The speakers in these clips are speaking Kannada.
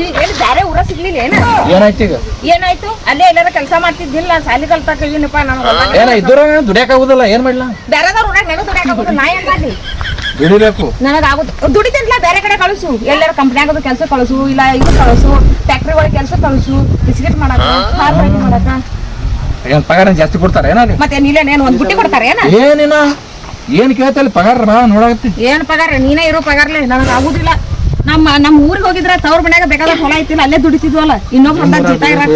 ಈಗ ಎಲ್ಲಿ ಬ್ಯಾರೆ ಊರ ಸಿಗ್ಲಿಲ್ಲ ಏನ? ಏನಾಯ್ತು ಈಗ? ಏನಾಯ್ತು? ಅಲ್ಲೇ ಎಲ್ಲಾರ ಕೆಲಸ ಮಾಡ್ತಿದ್ದಿಲ್ಲ ಸಾಲಿ ಕಲ್ತಾಕ ಏನಪ್ಪ ನಾನು ಏನ ಇದ್ರ ದುಡಿಯಕ್ ಆಗುದಿಲ್ಲ ಏನ್ ಮಾಡ್ಲಾ? ಬೇರೆದವ್ರ ಊರಾಗ ನನಗೆ ದುಡಿಯಾಕ ನಾ ಏನ್ ಮಾಡ್ಲಿ? ದುಡಿಬೇಕು. ನನಗ ಆಗುದು ದುಡಿತಿಂತ್ಲ ಬೇರೆ ಕಡೆ ಕಳಿಸು. ಎಲ್ಲಾರ ಕಂಪ್ನ್ಯಾಗದ ಕೆಲಸ ಕಳಿಸು ಇಲ್ಲ ಇದು ಕಳಿಸು ಫ್ಯಾಕ್ಟ್ರಿ ಒಳಗೆ ಕೆಲಸ ಕಳಿಸು ಬಿಸ್ಕೆಟ್ ಮಾಡಕ ಹಾಲ್ ಫ್ರೈ ಮಾಡಕ. ಏನ್ ಪಗಾರ ಏನ್ ಜಾಸ್ತಿ ಕೊಡ್ತಾರ ಏನಾದ್ರು ಮತ್ತೆ ನೀಲೇನ್ ಒಂದ್ ಬುಟ್ಟಿ ಕೊಡ್ತಾರೆ ಏನ? ಏನಿನ? ಏನ್ ಕೇಳ್ತಲ್ಲ ಪಗಾರ ಬಾ ನೋಡಾಕತ್ತಿ. ಏನ್ ಪಗಾರ ನೀನೇ ಇರೋ ಪಗಾರ್ಲೆ ನನಗ ಆಗುದಿಲ್ಲ ನಮ್ಮ ನಮ್ಮ ಊರಿಗೆ ಹೋಗಿದ್ರ ತವ್ರ ಮನ್ಯಾಗ ಬೇಕಾದ ಹೊಲ ಐತಿಲ್ಲ ಅಲ್ಲೇ ದುಡಿತಿದ್ವಲ್ಲ. ಇನ್ನೊಬ್ಬ ಹೊಲ್ದಾಗ ಜೀತ ಇರಾಕ.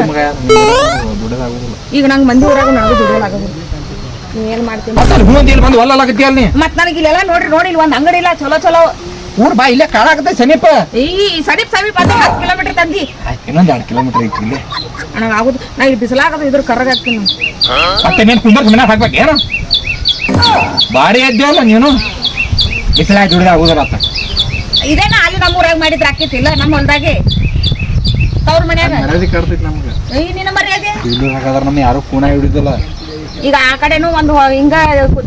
ಈಗ ನಂಗೆ ಮಂದಿ ಊರಾಗ ನನಗೂ ದುಡಿಯೋಲಾಗೋದಿಲ್ಲ ನೀ ಏನ್ ಮಾಡ್ತೀನಿ ಮತ್ ನನಗೆ ಇಲ್ಲೆಲ್ಲ ನೋಡ್ರಿ ನೋಡಿ ಇಲ್ಲಿ ಒಂದ್ ಅಂಗಡಿ ಇಲ್ಲ ಚಲೋ ಚಲೋ. ಊರ್ ಬಾ ಇಲ್ಲೇ ಕಾಣಾಕತ್ತೆ ಸಮೀಪ. ಈ ಸಡೀಪ್ ಸಮೀಪ ಅಂದ್ರೆ ಹತ್ತು ಕಿಲೋಮೀಟರ್ ತಂದಿ. ಇನ್ನೊಂದು ಎರಡು ಕಿಲೋಮೀಟರ್ ಐತಿ ಇಲ್ಲಿ. ನನಗೆ ಆಗುದು ನಾ ಇಲ್ಲಿ ಬಿಸಿಲಾಗದ ಇದ್ರ ಕರ್ರಗ ಹಾಕ್ತೀನಿ. ಮತ್ತೆ ನೀನ್ ಹಾಕ್ಬೇಕು ಏನು? ಭಾರಿ ಅಲ್ಲ ನೀನು. ಬಿಸಿಲಾಗ ದುಡಿದ ಆಗುದಿಲ್ಲ ಇದೇನ ಅಲ್ಲಿ ನಮ್ಮ ಊರಾಗ ಮಾಡಿದ್ರ ಆಕೈತಿಲ್ಲ ನಮ್ಮ ಹೊಲ್ದಾಗೆ. ತವ್ರ ಮನ್ಯಾಗ. ಮರ್ಯಾದೆ ಕಾಡ್ತೈತಿ ನಮ್ಗೆ. ಈ ನಿನ್ನ ಮರ್ಯಾದೆ? ಇಲ್ಲಿ ಹಾಗಾದ್ರೆ ನಮ್ಮ ಯಾರು ಕೂನ ಹಿಡಿದಿಲ್ಲ. ಈಗ ಆ ಕಡೆನೂ ಒಂದು ಹಿಂಗ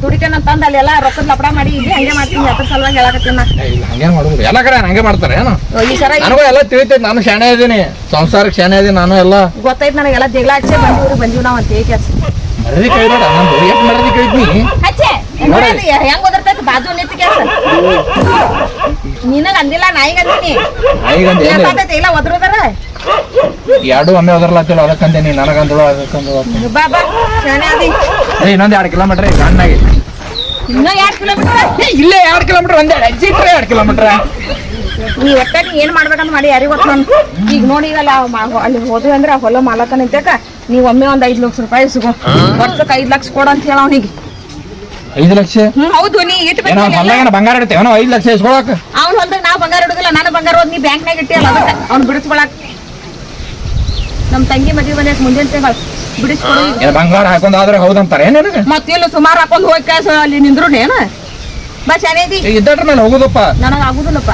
ದುಡಿತೇನ ತಂದ ಎಲ್ಲ ರೊಕ್ಕದ ಲಪಡ ಮಾಡಿ ಇಲ್ಲಿ ಹಂಗೆ ಮಾಡ್ತೀನಿ ಅದ್ರ ಸಲುವಾಗಿ ಹೇಳಕತ್ತೀನಿ ಹಂಗೇನ್ ಮಾಡುದಿಲ್ಲ. ಎಲ್ಲ ಕಡೆ ಹಂಗೆ ಮಾಡ್ತಾರೆ ಏನು? ಈ ಸರ ನನಗೂ ಎಲ್ಲ ತಿಳಿತೈತಿ ನಾನು ಶಾಣೆ ಇದೀನಿ ಸಂಸಾರಕ್ಕೆ ಶಾಣೆ ಇದೀನಿ ನಾನು ಎಲ್ಲ. ಗೊತ್ತೈತ್ ನನಗೆಲ್ಲ ಜಗಳ ಹಚ್ಚೆ ಬಂದಿವ್ರು ಬಂದೀವಿ ನಾವು ಅಂತ ಹೇಗೆ ಕೇಳಿ ಕೈ ಮರದಿ ಕೈದ್ನಿ ಹಚ್ಚೆ! ಹೆಂಗ್ ಓದಿರ್ತೈತಿ ಬಾಜು ನಿಂತ ಕೆಲಸ ನಿನಗ ಅಂದಿಲ್ಲ ನಾಯಿಗೆ ಅಂದಿನಿ. ಅಂದ್ ಇಲ್ಲ ಒದ್ರದಾರ? ಎರಡು ಒಮ್ಮೆ ಒದರ್ಲಾತಿಲ್ಲ ಅದಕ್ಕಂದೆ ನೀ ನನಗಂದಳು ಅದಕ್ಕಂದು ಬಾ ಬಾ ಶಾಣೆ ಏ ಇನ್ನೊಂದು ಎರಡು ಕಿಲೋಮೀಟರ್ ಈಗ ಸಣ್ಣಾಗಿ. ಇನ್ನೂ ಎರಡು ಕಿಲೋಮೀಟರ್? ಏ, ಇಲ್ಲೇ ಎರಡು ಕಿಲೋಮೀಟರ್ ಒಂದೇ ಅಜ್ಜಿಟ್ರೆ ಎರಡು ಕಿಲೋಮೀಟರ್. ನೀ ಒಟ್ಟ ನೀ ಏನ್ ಮಾಡ್ಬೇಕಂತ ಮಾಡಿ ಯಾರಿಗೆ ಗೊತ್ತ ನಾನು ಈಗ ನೋಡಿ ಈಗ ಅಲ್ಲ ಹೋದ್ವಿ ಅಂದ್ರೆ ಆ ಹೊಲ ಮಾಲಕ ನಿಂತಕ ನೀವ್ ಒಮ್ಮೆ ಒಂದ್ ಐದ್ ಲಕ್ಷ ರೂಪಾಯಿ ಸಿಗೋ. ವರ್ಷಕ್ಕೆ ಐದ್ ಲಕ್ಷ ಕೊಡು ಅಂತ ಹೇಳ ಅವನಿಗೆ. ಐದು ಲಕ್ಷ? ಹ್ಮ್ ಹೌದು ನೀ ಇಟ್ಟು ಏನೋ ಹೊಲ್ದಾಗ ಏನೋ ಬಂಗಾರ ಐದು ಲಕ್ಷ ಇಸ್ಕೊಳಕ್? ಅವ್ನ ಹೊಲ್ದಾಗ ನಾವು ಬಂಗಾರ ಇಡುದಿಲ್ಲ ನಾನು ಬಂಗಾರ ಹೋದ್ ನೀ ಬ್ಯಾಂಕ್ನಾಗ ಇಟ್ಟಿಯಲ್ಲ ಅದಕ್ಕೆ. ಅವ್ನು ಬಿಡಿಸ್ಕೊಳಕ್. ನಮ್ ತಂಗಿ ಮದ್ವೆ ಬಂದೈತೆ ಮುಂದಿನ ತಿಂಗಳು ಬಿಡಿಸ್ಕೊಡು ಈಗ. ಏನೋ ಬಂಗಾರ ಹಾಕೊಂಡ್ ಆದ್ರೆ ಹೌದಂತಾರೆ ಏನ್ ನಿನಗೆ? ಮತ್ತಿಲ್ಲ ಸುಮಾರು ಹಾಕೊಂಡ್ ಹೋಗಿ ಕಾಸ ಅಲ್ಲಿ ನಿಂದ್ರು ಏನ? ಬಸ್ ಚೆನ್ನಾಗಿ ಇದ್ದಟ್ರ ಮೇಲೆ ಹೋಗುದಪ್ಪ. ನನಗ ಆಗುದಿಲ್ಲಪ್ಪ.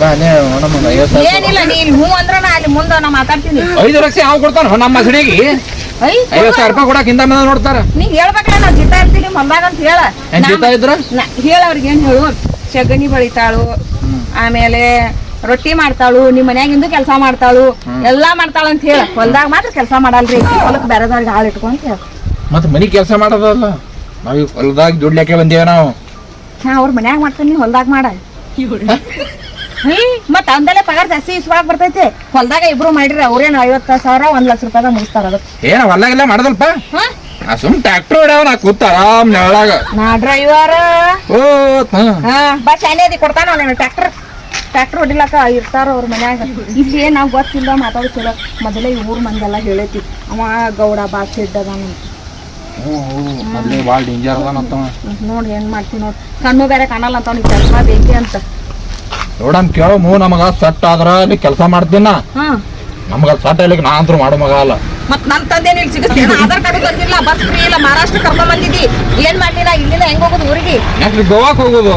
ಬಾ ನೀ ನೋಡಮ್ಮ ಒಂದು ಐವತ್ತು ಸಾವಿರ ಏನಿಲ್ಲ ನೀನ್ ಇಲ್ಲಿ ಹ್ಞೂ ಅಂದ್ರ ನಾ ಅಲ್ಲಿ ಮುಂದೆ ನಾ ಮಾತಾಡ್ತೀನಿ. ಐದು ಲಕ್ಷ ಯಾವ ಕೊಡ್ತಾನ ನಮ್ಮ ಮಸಡಿಗೆ ಐ ಐವತ್ತು ಸಾವಿರ ರೂಪಾಯಿ ಕೊಡಕ್ ಹಿಂದ ಮೇಲೆ ನೋಡ್ತಾರ. ನೀ ಹೇಳ್ಬೇಕಲ್ಲ ಜಿತಾ ಜಿತ ಇರ್ತೀನಿ ಹೊಲ್ದಾಗ ಅಂತ ಹೇಳ. ಏನ್ ಜೀತ ಇದ್ರ? ನಾ- ಹೇಳ ಅವ್ರಿಗೆ ಏನ್ ಹೇಳು. ಸಗಣಿ ಬಳಿತಾಳು ಆಮೇಲೆ ರೊಟ್ಟಿ ಮಾಡ್ತಾಳು ನಿಮ್ ಮನ್ಯಾಗಿಂದು ಕೆಲಸ ಮಾಡ್ತಾಳು ಎಲ್ಲಾ ಮಾಡ್ತಾಳ ಅಂತ ಹೇಳ. ಹೊಲ್ದಾಗ ಮಾತ್ರ ಕೆಲಸ ಮಾಡಲ್ರಿ. ಹೊಲಕ್ ಬೇರೆದವ್ರಿಗೆ ಹಾಳು ಇಟ್ಕೊಂತ ಹೇಳ. ಮತ್ತೆ ಮನಿ ಕೆಲಸ ಮಾಡೋದಲ್ಲ? ನಾವ್ ಈಗ ಹೊಲದಾಗ ದುಡ್ಲಿಕ್ಕೆ ಬಂದೇವೆ ನಾವು. ಹಾ ಅವ್ರ ಮನ್ಯಾಗ ನೀ ಹೊಲ್ದಾಗ ಮಾಡ. ಹ್ಮ್ ಮತ್ತ ಅಂದಲೇ ಪಗಾರ ಜಾಸ್ತಿ ಇಸ್ಕೊಳಕ್ ಬರ್ತೈತಿ. ಹೊಲ್ದಾಗ ಇಬ್ರು ಮಾಡಿರಿ ಅವ್ರೇನು ಐವತ್ತ ಸಾವಿರ ಒಂದ್ ಲಕ್ಷ ರೂಪಾಯಿದಾಗ ಮುಗಿಸ್ತಾರ ಅದಕ್ಕೆ ಏನ ಹೊಲ್ದಾಗೆಲ್ಲ ಮಾಡದಲ್ಪ? ಹಾ? ಸುಮ್ ಟ್ರಾಕ್ಟರ್ ಹೊಡ್ಯಾವ ನಾ ಕೂತ ಆರಾಮ್ ನಾ ಡ್ರೈವರ್ ಓ ಹ. ಬಾ ಅದಿ ಕೊಡ್ತಾನ ಟ್ರಾಕ್ಟರ್ ಟ್ರ್ಯಾಕ್ಟರ್ ಟ್ರ್ಯಾಕ್ಟರ್ ಹೊಡಿಲಕ್ಕ ಇರ್ತಾರ ಅವ್ರ ಮನ್ಯಾಗ. ಇಲ್ಲಿ ನಾವ್ ಗೊತ್ತಿಲ್ಲ ಮಾತಾಡೋ ಚಲೋ. ಮೊದಲೇ ಊರ್ ಮಂದೆಲ್ಲ ಹೇಳೈತಿ. ಅವ ಗೌಡ ಬಾ ಇದ್ದ ಅದಾನ ಹ್ಞೂ ಹೌದು ಮೊದ್ಲೇ ಭಾಳ ಡೇಂಜರ್ ಅದಾನಂತವ ನೋಡಿ ಏನ್ ಮಾಡ್ತಿ ನೋಡ್. ಕಣ್ಣು ಬೇರೆ ಕಾಣಲ್ಲ ಅಂತ ಅವ್ನಿಗೆ ಚಸ್ಮಾ ಬೇಕೇ ಅಂತ. ನೋಡಮ್ ಕೇಳೋ ಮೂ ನಮಗ ಸಟ್ ಆದ್ರ ಅಲ್ಲಿ ಕೆಲಸ ಮಾಡ್ತೀನ? ನಮಗ ಸಟ್ ಇಲ್ಲಿಗೆ ನಾ ಅಂತೂ ಮಾಡೋ ಮಗ ಅಲ್ಲ. ಮತ್ ನನ್ ತಂದೆ ಇಲ್ಲಿ ಸಿಗುತ್ತೆ ಆಧಾರ್ ಕಾರ್ಡ್ ಬಂದಿಲ್ಲ ಬಸ್ ಫ್ರೀ ಇಲ್ಲ ಮಹಾರಾಷ್ಟ್ರ ಕರ್ಕೊಂಡ್ ಬಂದಿದ್ದಿ. ಏನ್ ಮಾಡ್ಲಿಲ್ಲ ಇಲ್ಲಿಂದ ಹೆಂಗ್ ಹೋಗುದು ಊರಿಗೆ? ಯಾಕ್ರಿ ಗೋವಾಕ್ ಹೋಗುದು?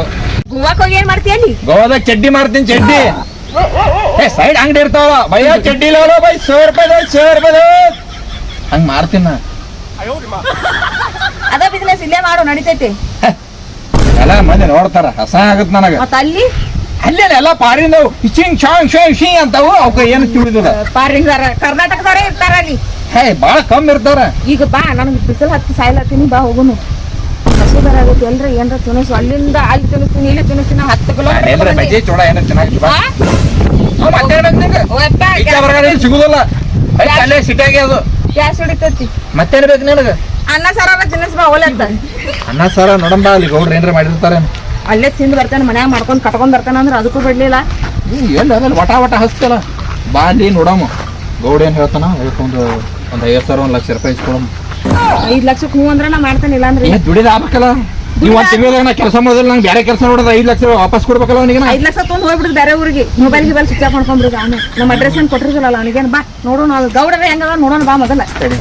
ಗೋವಾಕ್ ಹೋಗಿ ಏನ್ ಮಾಡ್ತೀಯ ಅಲ್ಲಿ? ಗೋವಾದಾಗ ಚಡ್ಡಿ ಮಾಡ್ತೀನಿ ಚಡ್ಡಿ. ಏ ಸೈಡ್ ಅಂಗಡಿ ಇರ್ತಾವ ಭಯ ಚಡ್ಡಿ ಇಲ್ಲ ಬೈ ಸೋ ರೂಪಾಯಿ ಸೋ ರೂಪಾಯಿ ಹಂಗ. ಮಾರ್ತೀನಿ. ನಾ. ಅದ ಬಿಸ್ನೆಸ್ ಇಲ್ಲೇ ಮಾಡು ನಡಿತೈತಿ. ಎಲ್ಲ ಮಂದಿ ನೋಡ್ತಾರ ಹಸ ಆಗತ್ ನನಗ. ಮತ್ತ ಅಲ್ಲಿ? ಅಲ್ಲೇ ಎಲ್ಲ ಪಾರಿಂದ ಶಿಂಗ್ ಶಾಂಗ್ ಶೋ ಶಿ ಅಂತಾವು. ಅವಕ್ಕ ಏನು ತಿಳಿದಿಲ್ಲ. ಪಾರಿಂಗಾರ ಕರ್ನಾಟಕದವರೇ ಇರ್ತಾರ ಅಲ್ಲಿ. ಹೇ ಬಾಳ ಕಮ್ಮಿ ಇರ್ತಾರ. ಈಗ ಬಾ ನನಗೆ ಬಿಸಿಲು ಹತ್ತಿ ಸಾಯ್ಲತ್ತೀನಿ ಬಾ ಹೋಗುನು. ಹಸು ಬೇರೆ ಆಗೈತಿ ಎಲ್ರಿ ಏನ್ರ ತಿನಿಸು ಅಲ್ಲಿಂದ ಅಲ್ಲಿ ತಿನ್ನಿಸ್ತೀನಿ ಇಲ್ಲಿ ತಿನ್ನಿಸ್ತೀನಿ ಹತ್ತು ಎಲ್ರ ಬಜ್ಜಿ ಚೂಡ ಏನ ಚೆನ್ನಾಗಿ ಬಾ. ಸಿಗುದಿಲ್ಲ. ಐತ್ ಅಲ್ಲೇ ಸಿಟಿಯಾಗೆ ಅದು. ಗ್ಯಾಸ್ ಹಿಡಿತೈತಿ. ಮತ್ತೇನ್ ಬೇಕು ನಿನಗ? ಅನ್ನ ಸಾರ ತಿನ್ನಿಸ್ ಬಾ ಒಲೆ ಅಂತ. ಅನ್ನ ಸಾರ ನೋಡಂಬ ಅಲ್ಲಿ ಗೌಡ್ರ ಏನ್ರ ಮಾಡಿರ್ತಾರೆ ಅಲ್ಲೇ ತಿಂದು ಬರ್ತಾನೆ ಮನ್ಯಾಗ ಮಾಡ್ಕೊಂಡು ಕಟ್ಕೊಂಡ್ ಬರ್ತಾನೆ ಅಂದ್ರೆ ಅದಕ್ಕೂ ಬಿಡ್ಲಿಲ್ಲ. ಎಲ್ಲಿ ಅದಲ್ಲಿ ವಟ ವಟ ಹಸ್ತಲ್ಲ ಬಾ ಅಲ್ಲಿ ನೋಡಮ್ಮ. ಗೌಡ ಏನು ಹೇಳ್ತಾನ? ಹೇಳ್ಕೊಂಡು ಒಂದು ಐವತ್ತು ಸಾವಿರ ಒಂದು ಲಕ್ಷ ರೂಪಾಯಿ ಇಸ್ಕೊಳಮ್ ಐದು ಲಕ್ಷಕ್ಕೆ ಹ್ಞೂ ಅಂದ್ರೆ ನಾ ಮಾಡ್ತಾನೆ ಇಲ್ಲ ಅಂದ್ರೆ ಏ ದುಡಿದ ಆಗ್ಬೇಕಲ್ಲ? ನೀವು ಒಂದ್ ತಿಂಗಳ ನಾ ಕೆಲಸ ಮಾಡಿದ್ರೆ ನಂಗೆ ಬೇರೆ ಕೆಲಸ ನೋಡೋದು ಐದು ಲಕ್ಷ ವಾಪಸ್ ಕೊಡ್ಬೇಕಲ್ಲ ಅವನಿಗೆ ಐದು ಲಕ್ಷ ತೊಗೊಂಡು ಹೋಗ್ಬಿಡುದು ಬೇರೆ ಊರಿಗೆ. ಮೊಬೈಲ್ ಗಿಬೈಲ್ ಸ್ವಿಚ್ ಆಫ್ ಮಾಡ್ಕೊಂಡ್ಬಿಡುದು ಆಮೇಲೆ ನಮ್ಮ ಅಡ್ರೆಸ್ ಏನು ಕೊಟ್ಟಿರ್ತಿರಲ್ಲ ಅವನಿಗೆ. ಬಾ ನೋಡೋಣ ಅದು. ಗೌಡರ ಹೆಂಗದ ನೋಡೋಣ ಬಾ ಮೊದಲ. ಸರಿ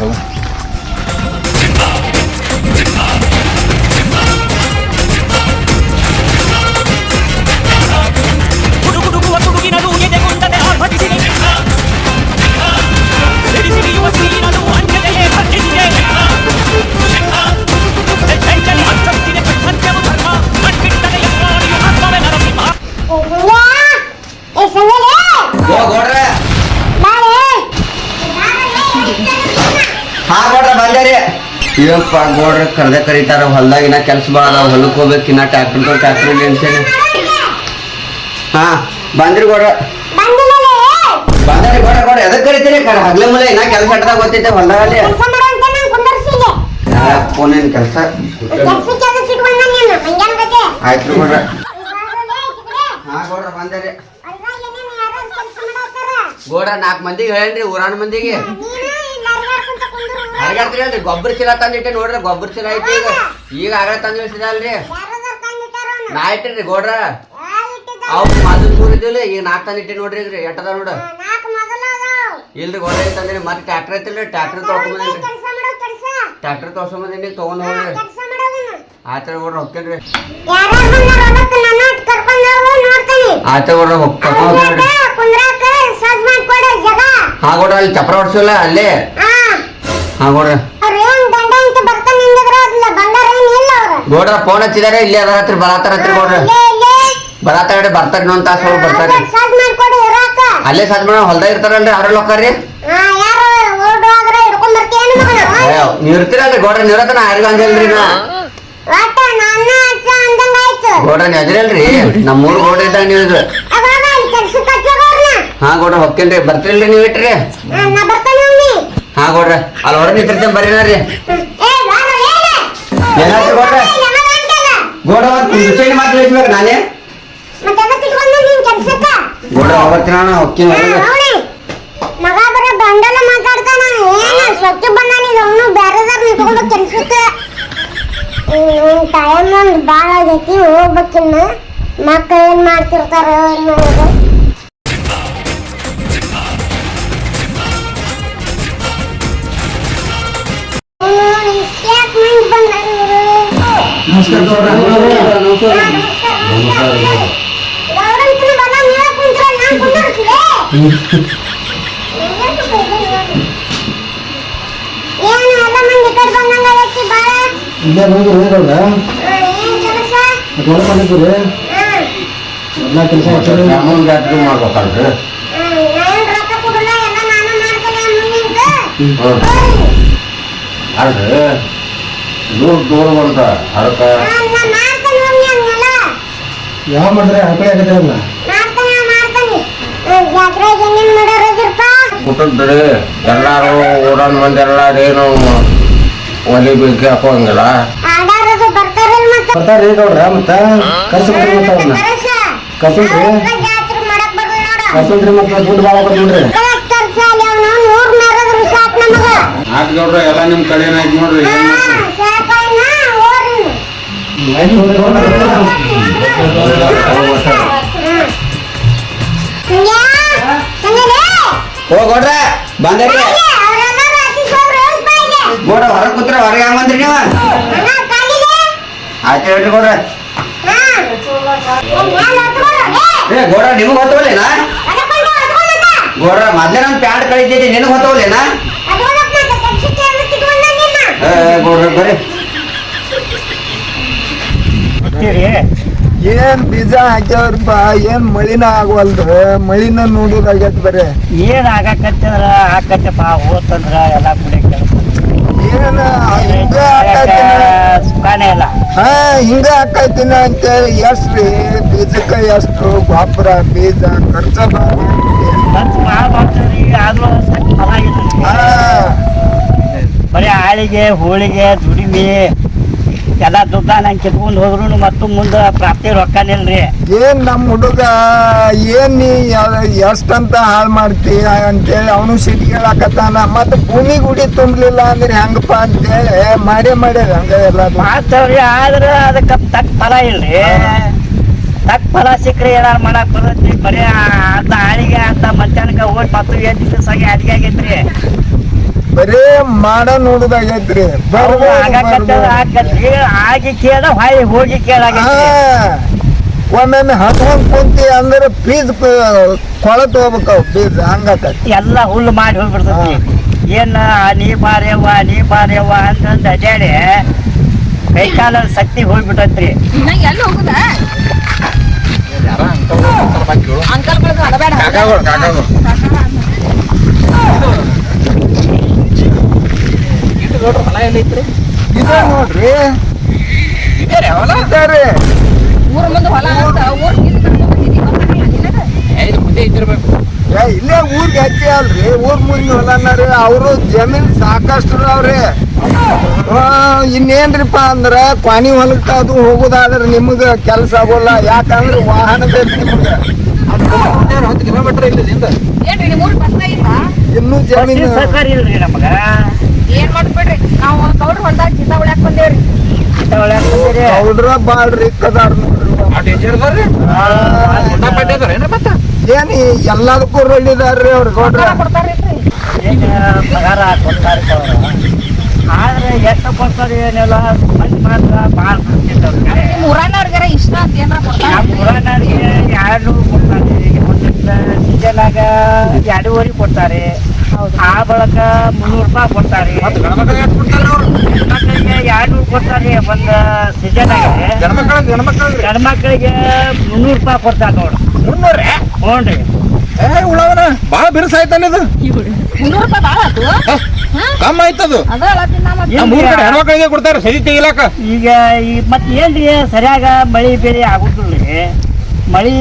ಇವಪ್ಪ ಗೋಡ್ರ ಕರ್ದ ಕರೀತಾರ ಹೊಲ್ದಾಗ ಇನ್ನ ಕೆಲ್ಸ ಭಾಳ ಅದಾವ ಹೊಲಕ್ಕೆ ಹೋಗ್ಬೇಕು ಇನ್ನ ಟ್ಯಾಕ್ಟರ್ ಟ್ಯಾಕ್ಟರ್ ನಿಲ್ಸೇನೆ? ಹಾ ಬಂದ್ರಿ ಗೋಡ್ರ. ಬಂದ್ರಿ ಗೋಡ ಗೋಡ್ರ ಎದಕ್ಕೆ ಕರಿತೀರಿ ಕರ? ಹಗ್ಲೆ ಮುಲೆ ಇನ್ನ ಕೆಲ್ಸ ಹಟ್ಟದಾಗ ಗೊತ್ತೈತೆ ಹೊಲ್ದಾಗಲ್ಲಿ. ಫೋನೇನು ಕೆಲಸ? ಆಯ್ತು ಗೋಡ್ರ. ಹಾ ಗೋಡ್ರ ಬಂದ್ರಿ. ಗೋಡ ನಾಲ್ಕು ಮಂದಿಗೆ ಹೇಳೇನ್ರಿ ಊರಾಣ ಮಂದಿಗೆ. ಅಲ್ರಿ ಗೊಬ್ಬರ ಚೀಲ ತಂದಿಟ್ಟೆ ನೋಡ್ರಿ ಗೊಬ್ಬರ ಚೀಲ ಐತಿ ಈಗ. ಈಗ ಆಗಲೇ ತಂದು ಇಳಿಸಿದಲ್ರಿ ನಾ ಇಟ್ಟಿರಿ ಗೋಡ್ರ. ಅವ್ ಮೊದಲು ಮೂರ್ ಇದ್ದಿಲ್ಲ ಈಗ ನಾಲ್ಕು ತಂದಿಟ್ಟೆ ನೋಡ್ರಿ ಈಗ ಎಟ್ಟದ ನೋಡ. ಇಲ್ರಿ ಗೋಡ ತಂದಿರಿ? ಮತ್ತೆ ಟ್ರಾಕ್ಟರ್ ಐತಿಲ್ರಿ ಟ್ರಾಕ್ಟರ್ ತೊಳ್ಕೊಂಬಂದಿನ್ರಿ ಟ್ರ್ಯಾಕ್ಟರ್ ತೊಳ್ಕೊಂಬಂದಿನಿ ತಗೊಂಡ್ ಹೋಗ್ರಿ. ಆತರ ಗೋಡ್ರ ಹೋಗ್ತೇನ್ರಿ ಆತ ಗೋಡ್ರ ಹೋಗ್ತಾ ಹಾ ಗೌಡ್ರ ಅಲ್ಲಿ ಚಪ್ರ ಹೊಡ್ಸಲ್ಲ ಅಲ್ಲೇ. ಹಾ ಗೋಡ್ರ. ಗೋಡ್ರ ಫೋನ್ ಹಚ್ಚಿದಾರೆ ಇಲ್ಲಿ ಅದ ಹತ್ರ ಬರಾತಾರ ಹತ್ರ ಗೋಡ್ರ? ಬರಾತಾರ ಬರ್ತಾರ ಇನ್ನೊಂದ್ ತಾಸ ಹೋಗಿ ಬರ್ತಾರ್ರಿ ಅಲ್ಲೇ ಸಾತ್ ಮೇಡ ಹೊಲ್ದಾಗ ಇರ್ತಾರಲ್ರಿ ಅವ್ರ ಲೋಕರ್ರಿ ನೀವ್ ಇರ್ತೀರಲ್ರಿ ಗೋಡ್ರ ನೀರತನ ಯಾರಿಗೂ ಅಂದಿಲ್ರಿ ನಾ ಗೋಡ್ರ ನೀವ್ ಅದಿರಲ್ರಿ ನಮ್ಮ ಮೂರ್ ಗೋಡ್ರ ಇದ್ದಾಗ ನೀವು ಹಾ ಗೋಡ್ರ ಹೊಕ್ಕೇನ್ರಿ ಬರ್ತಿರಲ್ರಿ ನೀವ್ ಇಟ್ರಿ? ಹಾ ಗೋಡ್ರ ಅಲ್ಲಿ ಹೊರ ನಿಂತಿರ್ತೇನೆ ಬರ್ರಿ ರೀ ಏನಾಯ್ತು ಗೋಡ್ರ ಗೋಡ ಮಾತು ಹೇಳ್ಬೇಕು ನಾನೇ? ಗೋಡ ಹೋಗ್ತೀನಿ ಮಗ ಬರ ಬಂಡಲ ಮಾತಾಡ್ತಾನ ಏನು ಸ್ವಚ್ಛ ಅವನು ಬ್ಯಾರೆದಾರ್ ನಿಂತ್ಕೊಂಡು ಕೆಲ್ಸಕ್ಕೆ? ಟೈಮ್ ಒಂದು ಭಾಳ ಆಗೈತಿ ಹೋಗ್ಬೇಕಿನ್ನ. ಮಕ್ಕಳು ಏನು ಮಾಡ್ತಿರ್ತಾರ ಅನ್ನೋದು ಇಲ್ಲೇ ಬಂದು ಹೋಗೋದ ಹಾ, ಏನ್ ಕೆಲಸ ನೋಡ್ಕೊಂಡಿದ್ದೀರಿ ಹಾ, ಎಲ್ಲ ಕೆಲಸ ಅಮೌಂಟ್ ಜಾತ್ರೆ ಮಾಡ್ಬೇಕಲ್ರಿ ಹಾ, ನಾ ಏನ್ ರೊಕ್ಕ ಕೊಡಲ್ಲ ಎಲ್ಲ ನಾನ ಮಾಡ್ತೇನೆ ಮುಂದಿಂದು ಹ್ಮ್. ಅಲ್ರಿ ದೂರ ದೂರ ಬಂತ ಹರಕ. ಯಾವ ಮಾಡಿದ್ರೆ ಹರಕಳಿ ಆಗತ್ತೆ ಅಲ್ಲ? ಮಾಡ್ತೇನೆ ಮಾಡ್ತೇನೆ ಜಾತ್ರೆಗೆ ಏನೇನ್ ಮಾಡೋರದಿರ್ಪ ಕುಟದ್ರಿ ಎಲ್ಲಾರು ಊರನ್ ಮಂದಿ ಎಲ್ಲಾರು ಏನು ಒಲಿ ಬೆಂಕಿ ಹಾಕೋಂಗಿಲ್ಲ ಬರ್ತಾರೀ ನೋಡ್ರ ಮತ್ತ? ಬರ್ತಾರ್ರಿ ಗೌಡ್ರ ಮತ್ತ ಅವ್ರನ್ನ ಕರಸ ಕರ್ಸಲ್ರಿ ಕರ್ಸಲ್ರಿ ಮತ್ತ ದುಡ್ಡು ಭಾಳ ಆಗುತ್ತೆ ನೋಡ್ರಿ. ಕರ್ಸಾಲಿ ಅವನು ನೂರ್ ಮೆರದ್ರು ಸಾಕ್ ನಮಗ ಆತ್ ಗೌಡ್ರ ಎಲ್ಲ ನಿಮ್ ಕಡೆನಾಯ್ತು ಐತಿ ನೋಡ್ರಿ ಏನ್ ಓ ಗೋಡ್ರ ಬಂದ್ರಿ ಅವ್ರೆಲ್ಲರೂ ಹತ್ತಿಸೋರು ಬಾಯಿಗೆ ಗೋಡ ಹೊರಗೆ ಕೂತ್ರ ಹೊರಗೆ ಹೆಂಗ್ ನೀವು? ಆಯ್ತು ಹೇಳ್ರಿ ಗೋಡ್ರ. ಏ, ಏ ಗೋಡ ನಿಮಗ್ ಹತ್ಕೊಳಕ್ಕ. ಗೋಡ್ರ ಮೊದ್ಲೇ ನನ್ ಪ್ಯಾಂಟ್ ಕಳಿತೈತಿ ನಿನಗ್ ಮತ್ತೆ ಕೆಲ್ಸಕ್ಕೆ ಯಾರು ಕಿತ್ಕೊಂಡ ನಿನ್ನ? ಏ ಗೋಡ್ರ ಬರ್ರಿ ಏನ್ ಬೀಜ ಹಾಕ್ಯವ್ರಪ್ಪ ಏನ್ ಮಳಿನ ಆಗವಲ್ದು? ಮಳಿನ ನೋಡೋದಾಗೈತ್ ಬರೇ. ಏನ್ ಆಗಾಕತ್ತಂದ್ರ? ಆಕತ್ತಪ್ಪ ಹೋತಂದ್ರ ಎಲ್ಲಾ ಕುಡಿ ಏನ್ ಹಿಂಗ ಹಾಕೈತಿನ ಸುಖಾನೇ ಇಲ್ಲ. ಹಾ ಹಿಂಗ ಹಾಕೈತಿನ ಅಂತೇಳಿ ಎಷ್ಟ್ರಿ? ಬೀಜಕ್ಕ ಎಷ್ಟು ಗೊಬ್ಬರ ಬೀಜ ಖರ್ಚ ಭಾಳ. ಖರ್ಚು ಭಾಳ ಮಾಡ್ತೀವಿ ಆದ್ರೂ ಫಲ ಇಲ್ಲ ಹಾ. ಬರೀ ಆಳಿಗೆ ಹೋಳಿಗೆ ದುಡಿಮೆ ಎಲ್ಲ ದುಡ್ಡ ನಂಗೆ ಕಿತ್ಕೊಂಡು ಹೋದ್ರು ಮತ್ತು ಮುಂದೆ ಪ್ರಾಪ್ತಿ ರೊಕ್ಕನಿಲ್ರಿ ಏನ್ ನಮ್ಮ ಹುಡುಗ ಏನ್ ನೀ ಎಷ್ಟಂತ ಹಾಳು ಮಾಡ್ತಿ ಅಂತೇಳಿ ಅವನು ಸಿಟ್ಕೇಳಾಕತ್ತಾನ ಮತ್ತೆ ಭೂಮಿ ಗುಡಿ ತುಂಬಲಿಲ್ಲ ಅಂದ್ರೆ ಹೆಂಗಪ್ಪ ಅಂತೇಳಿ ಮಾಡೇ ಮಾಡ್ಯಾರ ಹಂಗ ಎಲ್ಲ ಮಾಡ್ತಾವ್ರಿ ಆದ್ರೆ ಅದಕ್ಕೆ ತಕ್ಕ ಫಲ ಇಲ್ರಿ. ತಕ್ಕ ಫಲ ಸಿಕ್ಕ್ರಿ ಏನಾರು ಮಾಡಕ್ ಬರತ್ತಿ? ಬರೀ ಅಂತ ಹಾಳಿಗೆ ಅಂತ ಮಧ್ಯಾಹ್ನಕ್ಕೆ ಹೋಗಿ ಮತ್ತು ಎಂಟು ದಿವಸ ಅಡಿಗೆ ಆಗೈತ್ರಿ? ಬರೇ ಮಾಡ ನೋಡುದಾಗೈತ್ರಿ. ಆಗಿ ಕೇಳ ಹೊಯ್ ಹೋಗಿ ಹಾ. ಕೇಳಾಗೈತಿ ಒಮ್ಮೊಮ್ಮೆ ಹತ್ಕೊಂಡ್ ಕುಂತಿ ಅಂದ್ರೆ ಪೀಸ್ ಕೊಳತ್ ಹೋಗ್ಬೇಕು ಅವು ಫೀಸ್ ಹಂಗಾಕತಿ ಎಲ್ಲ ಹುಲ್ಲು ಮಾಡಿ ಹೋಗ್ಬಿಡ್ತೈತಿ. ಏನ ನೀ ಬಾರ್ಯವ್ವ ನೀ ಬಾರ್ಯವ್ವ ಅಂತಂದು ಅಡ್ಯಾಡಿ ಕೈ ಕಾಲ ಶಕ್ತಿ ಹೋಗ್ಬಿಟ್ಟೈತ್ರಿ. ಇನ್ನ ಅಂಕಲ್ ಹೋಗುದ? ಅಂಕಲ್? ಅಡಬೇಡ ಕಾಕಾಗಳು ಕಾಕಾಗಳು ಹೊಲ ಎಲ್ಲೈತ್ರಿ ಇದೆ ನೋಡ್ರಿ. ಇದೇರಿ ಹೊಲ? ಇದ್ದಾರೆ ಊರ ಮುಂದೆ ಹೊಲ ಅಂತ ಊರ್ ಇದು ಮುಂದೆ ಇದ್ದಿರ್ಬೇಕು. ಏ, ಇಲ್ಲೇ ಊರ್ಗೆ ಹಚ್ಚಿ ಅಲ್ರಿ. ಊರ್ ಮುಂದೆ ಹೊಲನಾರಿ ಅವರು ಜಮೀನ್ ಸಾಕಷ್ಟು ಅವ್ರಿ. ಇನ್ನೇನ್ರಿಪ್ಪ ಅಂದ್ರ ಕ್ವಾನಿ ಹೊಲಕ್ಕ ಅದು ಹೋಗುದಾದ್ರೆ ನಿಮಗ ಕೆಲಸ ಆಗೋಲ್ಲ. ಯಾಕಂದ್ರೆ ವಾಹನ ಬೇಕು ನಿಮಗ. ಹತ್ತು ಕಿಲೋಮೀಟರ್ ಇಲ್ಲಿಂದ ಇಲ್ಲ ಇನ್ನೂ ಜಮೀನು ಸರ್ಕಾರ ಇಲ್ರಿ ನಮಗ. ಏನ್ ಮಾಡ್ಬಿಡ್ರಿ? ನಾವು ಗೌಡ್ರ ಹೊಲ್ದಾಗ ಜಿತ ಉಳ್ಯಾಕ ಬಂದೇವ್ರಿ. ಗೌಡ್ರ ಬಾಳ್ ರಿಕ್ ನೋಡ್ರಿ. ಆ ಡೇಂಜರ್ ಅದಾರ್ರಿ ಆ, ಗುಂಡಾಪಟ್ಟಿ ಅದಾರ ಏನ ಎಲ್ಲದಕ್ಕೂ ರೊಳ್ಳಿದಾರ್ರಿ ಅವ್ರ ಗೌಡ್ರ. ಪಗಾರ ಕೊಡ್ತಾರೆ ಅವ್ರು. ಆದ್ರೆ ಎಷ್ಟು ಕೊಡ್ತಾರೆ ಏನೆಲ್ಲ? ಮಂದಿ ಮಾತ್ರ ಭಾಳ ಊರನ್ನವ್ರಿಗಾರ ಇಷ್ಟ ಅಂತ ಏನಾರ ಕೊಡ್ತಾರ ಊರನವ್ರಿಗೆ ಎರಡು ಕೊಡ್ತಾರೆ ಸೀಸನ್ನಾಗ ಎರಡೂವರೆ ಕೊಡ್ತಾರೆ. ಆ ಬಳಕ ಮುನ್ನೂರು ರೂಪಾಯಿ ಕೊಡ್ತಾರೆ. ಮಕ್ಕಳಿಗೆ ಎರಡು ಕೊಡ್ತಾರೆ ಒಂದು ಗಣಮಕ್ಳ ಗಣಮಕ್ಳಿಗೆ ಗಂಡ್ಮಕ್ಳಿಗೆ ಮುನ್ನೂರು ರೂಪಾಯಿ ಕೊಡ್ತಾರೆ ನೋಡು. ಮುನ್ನೂರೇ? ಹ್ಞೂ ರೀ ಏ ಉಳವನ ಭಾಳ ಬಿರುಸಾಯ್ತಾನ ಇದು. ಮುನ್ನೂರು ರೂಪಾಯಿ ಬಾಳ ಆಯ್ತು ಕಮ್ಮ ಆಯ್ತದು. ಕಡೆ ಹೆಣ್ಮಕ್ಳಿಗೆ ಕೊಡ್ತಾರೆ ಸದಿ ತೆಗಿಲಾಕ ಈಗ ಈ ಮತ್ತೆ ಏನ್ರಿ ಸರಿಯಾಗ ಮಳಿ ಬೆಳೆ ಆಗುದಿಲ್ಲ ಮಳಿ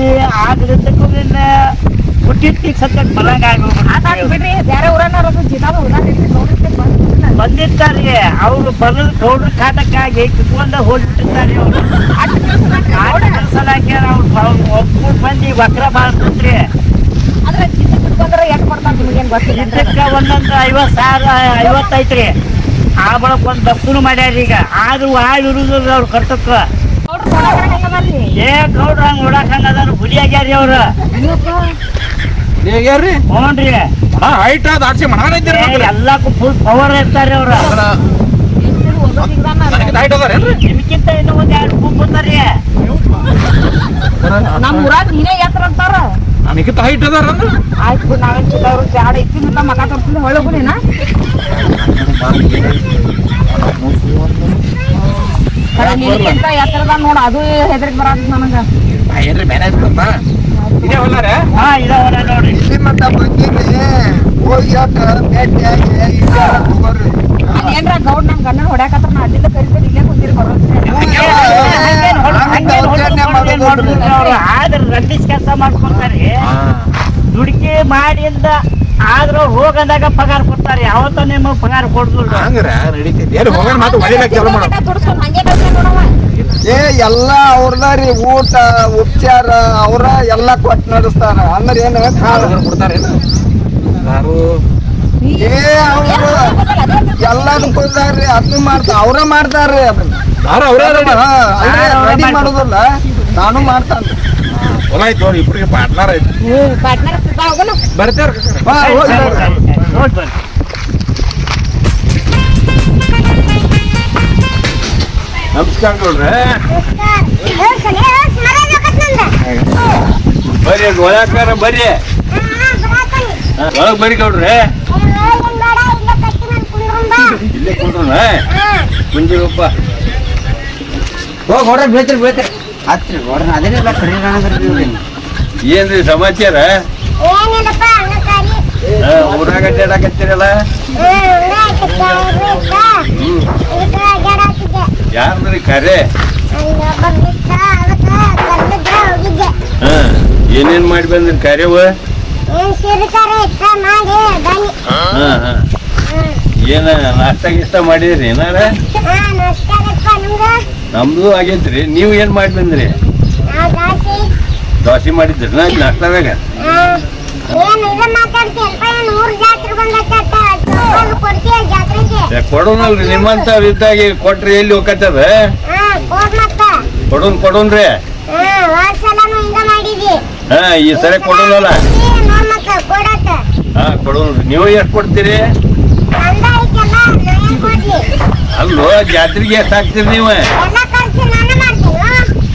ಆಗದಿದ್ದಕ್ಕೂ ಹುಟ್ಟಿಟ್ಟಿಗೆ ಸದ್ಯಕ್ಕೆ ಬರಂಗ ಆತ್ ಬಿಡ್ರಿ ಬೇರೆ ಉಳ್ಳಾಗಡ್ಡಿ ನೋಡಿರ್ತೀವಿ ಬಂದಿಲ್ಲ ಬಂದಿರ್ತಾರೆ ಅವ್ರು ಬರಲ್ ಗೌಡ್ರ ಕಾಟಕ್ಕಾಗಿ ಕಿತ್ಕೊಂಡ ಹೋಗ್ಬಿಟ್ಟಿರ್ತಾರೆ ಅವ್ರು. ಗೌಡ. ಸಲಾಕಿ ಅವ್ರು ಒಬ್ಬರು ಬಂದು ವಕ್ರ ಮಾಡ್ತಿರ್ತಾರೆ ಆದ್ರೆ ಜಿತ ಬಿಟ್ಕೊಂಡ್ರ ಎಷ್ಟ್ ಕೊಡ್ತಾರ ನಿಮಗೇನ್ ಗೊತ್ತಿಲ್ಲ. ಅಂದ್ರೆ ಇದಕ್ಕ ಒಂದೊಂದು ಐವತ್ತು ಸಾವಿರ ಐವತ್ತೈತ್ರಿ. ಆ ಬಳಕ ಒಂದು ದಪ್ಪನು ಮಾಡ್ಯಾರ ಈಗ. ಆದ್ರೂ ಹಾಳು ಇರುದಿಲ್ಲ ಅವ್ರು ಕರ್ತಕ್ಕ? ಏ ಗೌಡ್ರ ಹಂಗ ನೋಡಕ್ ಹಂಗದಾರ ಹುಲಿ ಆಗ್ಯಾರಿ ಅವ್ರ ಹೇಗ್ಯಾರ್ರಿ ಹ್ಞೂನ್ರಿ. ಹಾ ಹೈಟ್ ಅದ ಆಡ್ಸಿ ಎಲ್ಲಕ್ಕೂ ಫುಲ್ ಪವರ್ ಇರ್ತಾರೆ ಅವ್ರ. ಹೈಟ್ ಅದಾರೇನ್ರಿ ನಿಮ್ಗಿಂತ ಇನ್ನೂ ಒಂದ್ ಎರಡು ಕೂಗ್ತಾರ್ರಿ ನಮ್ಮ ಊರಾಗ ನೀನೇ ಎತ್ತರ ಅಂತಾರ. ನನಗಿಂತ ಹೈಟ್ ಅದಾರ ಅಂದ್ರೆ? ಆಯ್ತು ನಾವೇನ್ ಚಿಲ್ಲವ್ರು? ಜಾಡ ಇತ್ತಿನ ಮಕ ತಪ್ಪಿಲ್ಲ ಹೊಳಗುನೇನ ನಿನಗಿಂತ ಎತ್ತರದ ನೋಡ ಅದು ಹೆದರಿಕೆ ಬರತ್ತ ನನಗ. ಏನ್ರಿ ಮ್ಯಾನೇಜ್ ಇದೇ ಹಾ ನೋಡ್ರಿ. ಇಲ್ಲಿ ಹೋಗಿ ಯಾಕ ತಗೋರಿ ಅಲ್ಲಿ ಏನ್ರ ಗೌಡ್ ನಮ್ ಗಂಡನ ಹೊಡ್ಯಾಕತ್ರ ನಾ ಇಲ್ಲೇ ಕುಂತಿರಿ ಬರೋದು. ಆದ್ರೆ ರಂಡಿಸ್ ಕೆಲಸ ಮಾಡ್ಕೊತಾರೆ. ದುಡುಕಿ ಮಾಡಿಂದ ಆದ್ರ ಹೋಗಂದಾಗ ಪಗಾರ ಕೊಡ್ತಾರೆ. ಯಾವತ್ತ ನಿಮ್ಮ ಪಗಾರ ಕೊಡ್ದಿಲ್ಲ. ಹಂಗ್ರ ನಡೀತೈತಿ. ಎಲ್ಲಿ ಹೋಗೋಣ ಮಾತು ಚಾಲು ಮಾಡ. ಏ ಎಲ್ಲ ಅವ್ರದಾರಿ ಊಟ ಉಪಚಾರ ಅವ್ರ ಎಲ್ಲ ಕೊಟ್ಟು ನಡೆಸ್ತಾರ. ಅಂದ್ರೆ ಏನು ಕಾಳು ಕೊಡ್ತಾರೆ. ಯಾರು? ಏ ಅವ್ರು ಎಲ್ಲದೂ ಕೊಡ್ತಾರ್ರಿ ಅದನ್ನು ಮಾಡ್ತಾರ ಅವ್ರ ಮಾಡ್ತಾರ್ರಿ ಅದನ್ನ. ಅವ್ರ ಅವ್ರ ರೆಡಿ ಮಾಡೋದಲ್ಲ ನಾನು ಮಾಡ್ತಾನೆ. ಹೊಲ ಐತಿ ಅವ್ರು ಇಬ್ಬರಿಗೆ ಪಾರ್ಟ್ನರ್ ಐತಿ ಬರ್ತಾರ ನಮಸ್ಕಾರ ನೋಡ್ರಿ ಬರ್ರಿ ಒಳಗಾರ ಬರ್ರಿ ಒಳಗ್ ಬರ್ರಿ ಕೊಡ್ರಿ ಇಲ್ಲೇ ಕುಂಡ್ರನ ಕುಂಜಿರಪ್ಪ ಹೋಗಿ ಹೊಡ್ರಿ ಬೀಳ್ತೀರಿ ಬೀಳ್ತೀರಿ ಹತ್ರಿ ಹೊಡ್ರ ಅದೇನಿಲ್ಲ ಕರಿ ಕಾಣದ್ರಿ ಏನ್ರಿ ಸಮಾಚಾರ? ಊರಾಗ ಅಡ್ಡಾಡಕತ್ತೀರಲ್ಲ ಯಾರ್ದ್ರಿ ಕರೆ? ಏನೇನ್ ಮಾಡಿ ಬಂದ್ರಿ ಕರೆವ ಏನ್ ಸಿರಿಕಾರೆ ಇಟ್ಟ ಮಾಡಿ ಬನ್ನಿ ಹಾ ಹಾ. ಏನ ನಾಷ್ಟ ಗಿಷ್ಟ ಮಾಡಿದ್ರಿ ಏನಾರ? ನಮ್ದು ಆಗೈತ್ರಿ ನೀವು ಏನ್ ಮಾಡಿ ಬಂದ್ರಿ? ನಾವು ದಾಸಿ. ಮಾಡಿದ್ರಿ ನಾ ಜಾತ್ರೆಗೆ? ಕೊಡೋನಲ್ರಿ. ನಿಮ್ಮಂತ ಇದ್ದಾಗಿ ಕೊಟ್ರಿ ಎಲ್ಲಿ ಹೋಗತ್ತದ ಕೊಡೋನ್ ಕೊಡೋನ್ರಿ ಹಾ ಈ ಸರಿ ಕೊಡೋನಲ್ಲ. ಹಾ ಕೊಡೋನ್ರಿ ನೀವು ಎಷ್ಟು ಕೊಡ್ತೀರಿ? ಅಲ್ಲೋ ಜಾತ್ರೆಗೆ ಎಷ್ಟು ಹಾಕ್ತೀರಿ ನೀವು?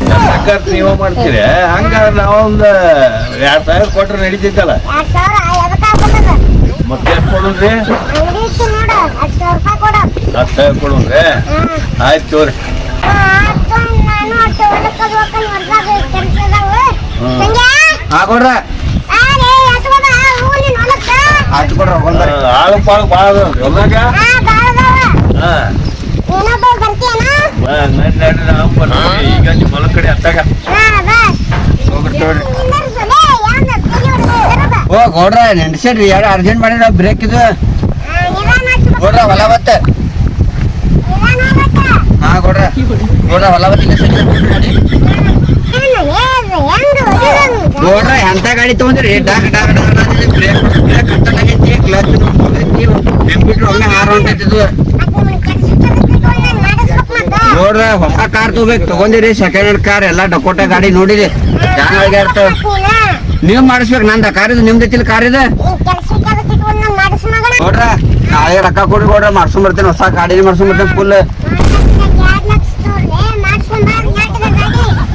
ಮಾಡ್ತೀನಿ ಖರ್ಚು ನೀವು ಮಾಡ್ತೀರಿ ಹಂಗ ನಾವೊಂದು ಎರಡ್ ಸಾವಿರ ಕೊಟ್ರೆ ನಡೀತೈತಲ್ಲ ಎರಡ್ ಸಾವಿರ ಎದಕ್ ಆಗ್ಬಿಟ್ಟದ ಮತ್ತೆ ಎಷ್ಟು ಕೊಡೋನ್ರಿ ಅಂಗಡಿ ಇತ್ತು ನೋಡು ಹತ್ತು ಸಾವಿರ ರೂಪಾಯಿ ಕೊಡು ಹತ್ತು ಸಾವಿರ ಕೊಡೋನ್ರಿ ಹ್ಮ್ ಆಯ್ತು ತೋರಿ ಆಯ್ತು ನಾನು ಅಷ್ಟು ಹೊಲಕ್ಕದು ಹೋಗ್ಕೊಂಡು ಹೊಲ್ದಾಗ ಕೆಲ್ಸ ಅದಾವು ಹ್ಮ್. ಸಂಜೆ ಹಾ ಕೊಡ್ರ ಆ ರೇ ಎತ್ಕೊಬ ಹೂ ನಿನ್ ಹೊಲಕ್ಕ ಆಯ್ತು ಕೊಡ್ರ ಹೊಲ್ದಾರಿ ಆಳು ಪಾಳು ಭಾಳ ಅದಾವ್ರಿ ಹೊಲ್ದಾಗ ಹಾ ಈಗ ನಿಮ್ಮ ಕಡೆ ಹತ್ತಾಗ ಹಾ ಬಾ ಹೋಗ್ಬಿಟ್ಟು ನೋಡ್ರಿ ನಿಂದರ್ಸಲೇ ಯಾಂದ ತಲೆ ಹೊಡೆದು ಬಾ ಓ ಗೌಡ್ರ ನೆನ್ಸಿಡ್ರಿ ಯಾರು ಅರ್ಜೆಂಟ್ ಮಾಡಿರ ಬ್ರೇಕ್ ಇದು ಗೌಡ್ರ ಹೊಲ ಬತ್ತ ಹಾ ಗೌಡ್ರ ಗೌಡ್ರ ಹೊಲ ಬತ್ತ ಎಂತ ಗಾಡಿ ತಗೊಂಡ್ರಿ ಡಾಕ್ ಡಾಕ್ ಡಾಕ್ ಬ್ರೇಕ್ ಬ್ರೇಕ್ ಕಟ್ಟಲಾಗೈತಿ ಕ್ಲಚ್ ಹೋಗೈತಿ ಬಿಟ್ರು ಒಮ್ಮೆ ಹಾರ ಹೊಂಟೈತಿದು ನೋಡ್ರ ಹೊಸ ಕಾರ್ ತಗೋಬೇಕು. ತಗೊಂಡಿರಿ ಸೆಕೆಂಡ್ ಹ್ಯಾಂಡ್ ಕಾರ್ ಎಲ್ಲಾ ಡಕೋಟ ಗಾಡಿ ನೋಡಿರಿ. ಚಾನಲ್ಗೆ ಇರ್ತಾವ ನೀವ್ ಮಾಡಿಸ್ಬೇಕು ನಂದ ಕಾರ್ ಇದು ನಿಮ್ದು ಐತಿಲ್ ಕಾರ್ ಇದೆ. ನೋಡ್ರ ನಾಳೆ ರೊಕ್ಕ ಕೊಡ್ರಿ ನೋಡ್ರ ಮಾಡ್ಸ್ಕೊಂಡ್ ಬರ್ತೀನಿ ಹೊಸ ಗಾಡಿನೇ ಮಾಡ್ಸ್ಕೊಂಡ್ ಬರ್ತೀನಿ ಫುಲ್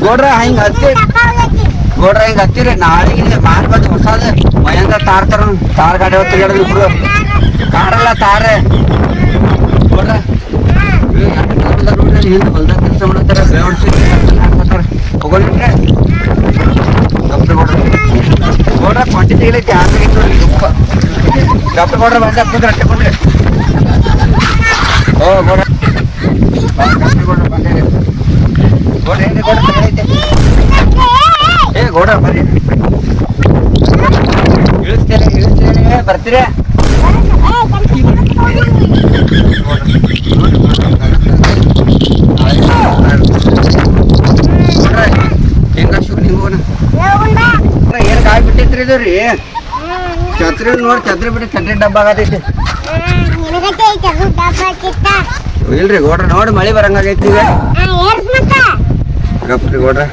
ನೋಡ್ರ ಹಿಂಗ ಹತ್ತಿ ನೋಡ್ರ ಹಿಂಗ ಹತ್ತಿರಿ ನಾಳೆಗೆ ಮಾರ್ ಬಂದು ಹೊಸದ. ಮಯಾಂಗ ತಾರ್ ತರ ತಾರ್ ಗಾಡಿ ಹೊತ್ತಿಗೆ ಕಾರಲ್ಲ ತಾರೆ ನೋಡ್ರ ಹಿಂಗ್ ಹೊಲ್ದಾಗ್ ಕೆಲಸ ಮಾಡತ್ತಾರ ಬೇವಡ್ಸಿ ಹಾಕ್ತಾರ ಹೋಗೋಣಿಟ್ರೆ ಗಪ್ಪ ನೋಡ್ರಿ ಕ್ವಾಂಟಿಟಿ ತೆಗಿಲೈತಿ ಆದ್ರೆ ನೋಡ್ರಿ ಗಪ್ಪ ಡಾಕ್ಟರ್ ನೋಡ್ರ ಬಂದ ಕೊಡ್ರಿ. ಓ ನೋಡ್ರ ನೋಡ್ರಿ ಬಂದೆ ನೋಡ್ರಿ ಏನ್ರಿ ನೋಡ್ರಿ ತೆಗಿಲೈತಿ ಏ ಗೋಡ ಬರ್ರಿ. ಇಳಿಸ್ತೇನೆ ಇಳಿಸ್ತೇನೆ ಬರ್ತೀರಾ. ಏನ್ ಬಿಟ್ಟೈತ್ರಿ ಇದು ರೀ? ಛತ್ರಿ ನೋಡಿ ಛತ್ರಿ ಬಿಟ್ಟು ಛತ್ರಿ ಡಬ್ಬ ಆಗತೈತಿ. ಇಲ್ರಿ ಗೌಡ್ರ ನೋಡಿ ಮಳಿ ಬರಂಗಾಗೈತಿ ಗಪ್ರಿ ಗೌಡ್ರ.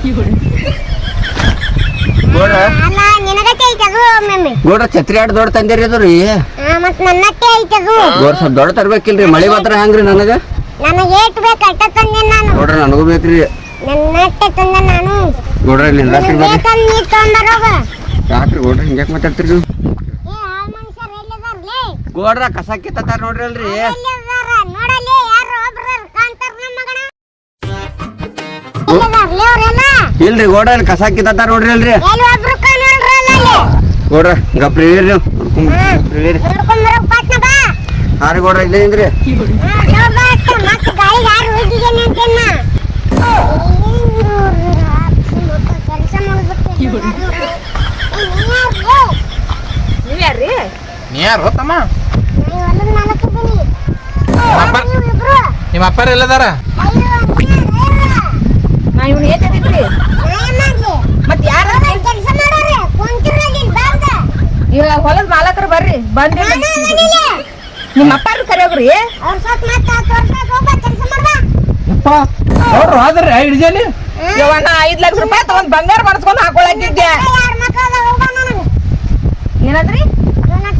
ಗೌಡ್ರ. ಛತ್ರಿ ಆಡ್ ದೊಡ್ಡ ತಂದಿರಿ ಅದು ರೀ? ಗೌಡ್ರ ಸ್ವಲ್ಪ ದೊಡ್ಡ ತರ್ಬೇಕಿಲ್ರಿ ಮಳಿ ಮಾತ್ರ ಹೆಂಗ್ರಿ ನನಗ? ಗೌಡ್ರ ನನಗೂ ಬೇಕ್ರಿ. ನನ್ನಟ್ಟೆ ತಂದೆ ನಾನು. ಗೌಡ್ರ ಇಲ್ಲಿ ಬರ್ರಿ. ಯಾಕ್ರಿ ಗೌಡ್ರ ಹಿಂಗ್ಯಾಕ್ ಮಾತಾಡ್ತೀರಿ ನೀವು? ಗೌಡ್ರ ಕಸ ಕಿತ್ತಾರ ನೋಡ್ರಿ ಅಲ್ರಿ. ಇಲ್ರಿ ಗೌಡ್ರ ಇಲ್ಲಿ ಕಸ ಕಿತ್ತಾರ ನೋಡ್ರಿ ಅಲ್ರಿ. ಗೌಡ್ರ ಗಪ್ರಿ ಇರ್ರಿ ನೀವು. ನೋಡ್ಕೊಂಡ್ ಗಪ್ರಿ ಇರ್ರಿ. ನೋಡ್ಕೊಂಬರೋಕ್ ಪಾಟ್ನ ಬಾ. ಹಾ ರೀ ಗೌಡ್ರ ಇಲ್ಲೇ ನಿಂದ್ರಿ ಹಾ, ನೋಡ್ ಬಾ ಅಷ್ಟ ಮತ್ತೆ ಗಾಳಿಗೆ ಯಾರು ಹೋಗಿದ್ದೇನೆ ಅಂತೇನ ಕೆಲಸ ನೀವ್ ಯಾರ್ರಿ ನೀ ಯಾರು ತಮ್ಮ ನಿಮ್ಮ ಅಪ್ಪಾರ ಎಲ್ಲದಾರ? ಇವಾಗ ಹೊಲದ ಮಾಲಕರು ಬರ್ರಿ ಬಂದ್ರಿ ನಿಮ್ಮ ಅಪ್ಪಾರು ಕರೆಯೋಗ್ರಿ ನೋಡ್ರಿ ಆದ್ರಿ ಐದು ಜನ ಇವಣ್ಣ ಐದ್ ಲಕ್ಷ ರೂಪಾಯಿ ತಗೊಂಡ್ ಬಂಗಾರ ಮಾಡಿಸ್ಕೊಂಡು ಹಾಕೊಳಕಿದ್ದೆ ಏನಂದ್ರಿ ನನ್ನ ಹತ್ರ ಯಾರ್ ಮಕ್ಕಳ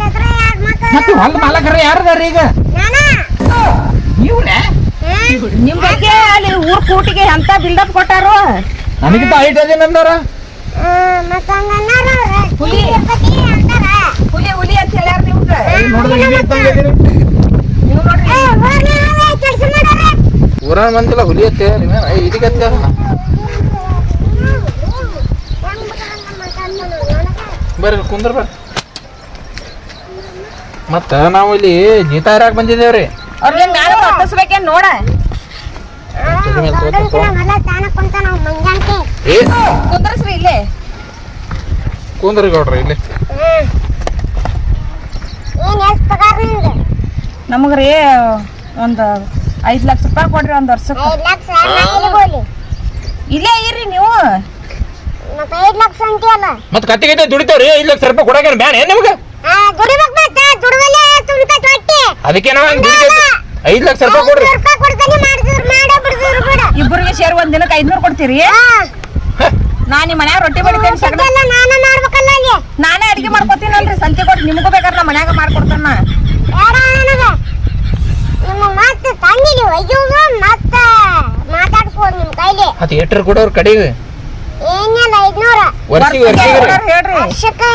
ಮತ್ತೆ ಹೊಲ ಮಾಲಕರ ಯಾರದಾರ ಈಗ? ಇವ್ರೆ? ನಿಮ್ ಬಗ್ಗೆ ಅಲ್ಲಿ ಊರ್ ಕೂಟಿಗೆ ಅಂತ ಬಿಲ್ಡಪ್ ಕೊಟ್ಟಾರು? ನನಗೆ ಐಟ್ ಅದೇ ನಂದಾರ ಹುಲಿ. ಹುಲಿ ಹುಲಿ ಅಂತ ಹೇಳ್ಯಾರ ನಿಮ್ಗ? ಹುಲಿ ಅತ್ತೆ ಇದಕ್ಕೆ ಬರ್ರಿ ಕುಂದ್ರ ಬರ್ರಿ. ಮತ್ತ ನಾವು ಇಲ್ಲಿ ಜೀತ ಇರಾಕ್ ಬಂದಿದ್ದೇವ್ರಿ? ಅವ್ರಿಗೆ ನಾನು ಹತ್ತಿಸ್ಬೇಕೇನ್ ನೋಡ. ಕುಂದ್ರಸ್ರಿ ಇಲ್ಲೇ. ಕುಂದ್ರಿ ಗೌಡ್ರಿ ಇಲ್ಲಿ. ನಮಗ್ರಿ ಒಂದ್ ಐದ್ ಲಕ್ಷ ರೂಪಾಯಿ ಕೊಡ್ರಿ ಒಂದ್ ವರ್ಷಕ್ಕೆ. ಇಲ್ಲೇ ಇರ್ರಿ ನೀವು. ಮತ್ತೆ ಕತ್ತಿಗೆ ಗೈತೆ ದುಡಿತಾವ್ರಿ ಐದು ಲಕ್ಷ ರೂಪಾಯಿ ಕೊಡಕ್ಕೆ ಬ್ಯಾಡ ನಿಮ್ಗೆ? ಅದಕ್ಕೆ ನಾವು ಐದು ಲಕ್ಷ ರೂಪಾಯಿ ಕೊಡ್ರಿ. ಇಬ್ಬರಿಗೆ ಸೇರಿ ಒಂದ್ ದಿನಕ್ಕೆ ಐದ್ನೂರ್ ಕೊಡ್ತೀರಿ? ನಾ ನಿಮ್ ಮನ್ಯಾಗ ರೊಟ್ಟಿ ಬಡಿತೇನೆ ಸಗಣಿ. ನಾನು ಮಾಡ್ಬೇಕಲ್ಲ ಅಲ್ಲಿ. ನಾನೇ ಅಡಿಗೆ ಮಾಡ್ಕೊತೀನಲ್ರಿ ಸಂತೆ ಕೊಟ್ಟು ನಿಮಗೂ ಬೇಕಾದ್ರೆ ನಾ ಮನ್ಯಾಗ ಮಾಡ್ಕೊಡ್ತಾನ ನಿಮ್ಮ ಮತ್ ಎಟ್ರ ಕೊಡೋರ್ ಕಡಿಗೆ ಹೇಳ್ರಿ. ವರ್ಷಕ್ಕೆ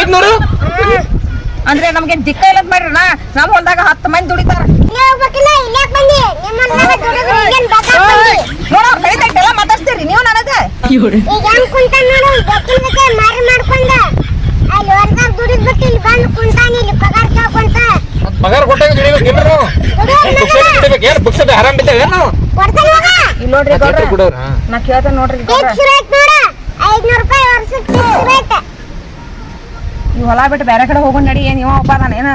ಐದ್ನೂರು. ಅಂದ್ರೆ ನಮ್ಗೆ ದಿಕ್ಕ ಇಲ್ಲ ಅಂತ ಮಾಡ್ರಿ ನಾ ನಮ್ ಹೊಲ್ದಾಗ ಹತ್ತು ಮಂದಿ ದುಡಿತಾರ. ಮಾತಾಡ್ತೀರಿ ನೀವು ನನಗೆ ಈಗ ಹೆಂಗ್ ಕುಂತ ನೋಡು ಬೆಕ್ಕಿನ ಮಾರಿ ಮಾಡ್ಕೊಂಡ. ಅಲ್ಲಿ ಹೊರದಾಗ ದುಡಿದ್ ಬಿಟ್ಟು ಇಲ್ಲಿ ಪಗಾರ ಕೊಟ್ಟಾಗ ದುಡಿಬೇಕು ಏನು ಆರಾಮ್ ಬಿದ್ದೇವೆ ನಾವು? ನೋಡ್ರಿ ಗೌಡ್ರ. ನಾ ಕೇಳ್ತೇನೆ ನೋಡ್ರಿ ಐದ್ನೂರು ರೂಪಾಯಿ ವರ್ಷಕ್ಕೆ ಈ ಹೊಲ ಬಿಟ್ಟು ಬೇರೆ ಕಡೆ ಹೋಗೋಣ ನಡಿ ಏನ್ ಇವ ಒಬ್ಬ ನಾನು ಏನ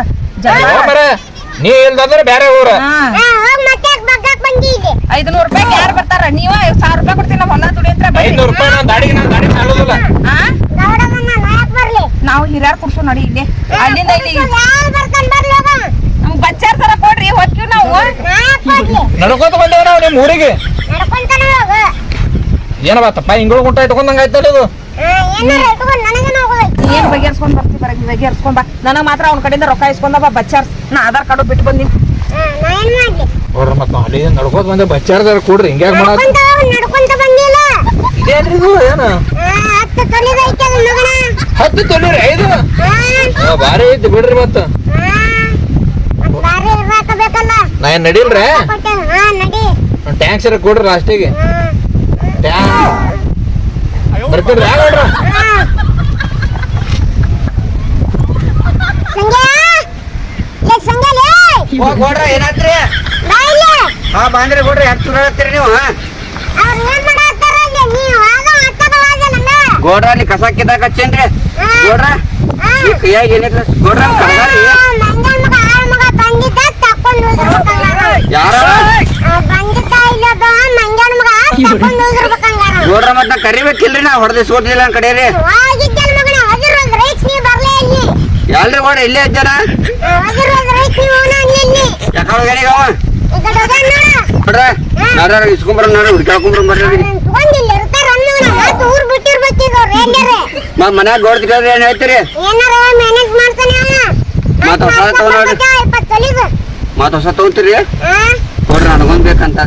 ನೀ ಇಲ್ದಂದ್ರೆ ಬೇರೆ ಊರ. ಐದ್ನೂರು ರೂಪಾಯಿ ಯಾರು ಬರ್ತಾರ? ನೀವ ಸಾವಿರ ರೂಪಾಯಿ ಕೊಡ್ತೀನಿ ನಮ್ಮ ಹೊಲ ಅಂತ ಐದ್ನೂರು ರೂಪಾಯಿ ನಾನು ದಾಡಿಗೆ ನಾನು ದಾಡಿ ನಾವು ಹಿರಿಯರ್ ಕುಡ್ಸೋ ನೋಡಿ ಇಲ್ಲಿ. ಅಲ್ಲಿಂದ ಇಲ್ಲಿ ಯಾರು ಬರ್ತಾನೆ ಬರ್ಲಿ ಹೋಗ. ನಮ್ಗ್ ಬಚ್ಚಾರ್ ಸರ ಕೊಡ್ರಿ ಹೊಕ್ಕಿವ್ ನಾವು. ನಡ್ಕೋತ ಬಂದೇವ ನಾವು ನಿಮ್ಮ ಊರಿಗೆ. ಏನಪ್ಪ ತಪ್ಪ ಹಿಂಗಳು ಗುಂಟ ಇಟ್ಕೊಂಡಂಗ ಆಯ್ತಲ್ಲ ಇದು ಏನಾರ ಇಟ್ಕೊಂಡು ನನಗೇನು ಹೋಗೋದೈತಿ ಏನ್ ಬಗೆಹರಿಸ್ಕೊಂಡ್ ಬರ್ತಿ ಬರ ಬಗೆಹರಿಸ್ಕೊಂಡ್ ಬಾ. ನನಗ್ ಮಾತ್ರ ಅವ್ನ ಕಡೆಯಿಂದ ರೊಕ್ಕ ಇಸ್ಕೊಂಡ ಬಾ ಬಚ್ಚಾರ್ ನಾ ಆಧಾರ್ ಕಾರ್ಡ್ ಬಿಟ್ಟು ಬಂದಿನಿ. ನೋಡ್ರಿ ಮತ್ತ ಅಲ್ಲಿ ನಡ್ಕೋತ ಬಂದೆ ಬಚ್ಚಾರ್ದಾರ ಕೊಡ್ರಿ ಹೋಗ್ ಬಂದಿಲ್ಲ. ಇದೇನ್ರಿ ಇದು ಏನು? ಹಾ ಹತ್ತು ತೊಳಿರಿ ಐದು? ಭಾರಿ ಐತಿ ಬಿಡ್ರಿ ಮತ್ತ. ನಾ ಏನ್ ನಡೀಲ್ರಿ? ಕೊಟ್ಟೆ. ಹಾ ನಡಿ. ಟ್ಯಾಂಕ್ಸ್ ಕೊಡ್ರಿ ಲಾಸ್ಟಿಗೆ. ಬರ್ತೀರಿ ಯಾವ್ರ ಹಾ ಸಂಗ್ಯಾ ಲೇ ಸಂಗ್ಯಾ ಲೇ ಹೋಗ್ ನೋಡ್ರ ಏನಾತ್ರಿ ಬಾ ಇಲ್ಲಿ ಹಾ ಬಂದ್ರಿ ನೋಡ್ರಿ ಹೆಂಗ್ ಸುರಾಡ್ತೀರಿ ನೀವು ಹಾ ಅವ್ರು ವಾದ ನಂಗ ಗೋಡ್ರ ಅಲ್ಲಿ ಕಸ ಕಿತ್ತಾಕ ಹಚ್ಚೇನ್ರಿ? ಗೋಡ್ರ? ಈ ಕೈಯಾಗ ಏನಿಲ್ಲ ಗೋಡ್ರ ಕಡಗಾರಿ ಮಂಗನ್ ಮಗ ಆಳ್ ಮಗ ಬಂದಿದ್ದ ತಕೊಂಡ್ ಹೋಗಿರ್ಬೇಕಂಗಾರ ಯಾರ? ಬಂದಿದ್ದ ಇಲ್ಲದ ಮಂಗನ್ ಮಗ ತಕೊಂಡ್ ಹೋಗಿರ್ಬೇಕಂಗಾರ ಗೋಡ್ರ ಮತ್ ನಾ ಕರಿಬೇಕಿಲ್ರಿ ನಾ ಹೊಡೆದ್ ಇಸ್ಕೊಟ್ಟಿಲ್ಲ ನನ್ ಕಡೆ ಇಲ್ಲಿ. ಎಲ್ರಿ ಗೋಡ ಇಲ್ಲೇ ಇದ್ದಾನ ನೋಡ್ರ ಇಸ್ಕೊಂಬರ ಹುಡ್ಕಾಕೊಂಬರ ಬರ್ರಿ ಮತ್ತೆ ಮನ್ಯಾಗ ಗೋಡ್ ತಿಕ್ಕಂದ್ರೆ ಏನ್ ಹೇಳ್ತೀರಿ? ಮತ್ತ್ ಹೊಸ ತಗೊಂಡ್ ಇಪ್ಪತ್ತು ತೊಲಿದು ಮತ್ ಹೊಸ ತಗೊಂತೀರಿ? ನೋಡ್ರಿ ನನಗೊಂದ್ ಬೇಕಂತ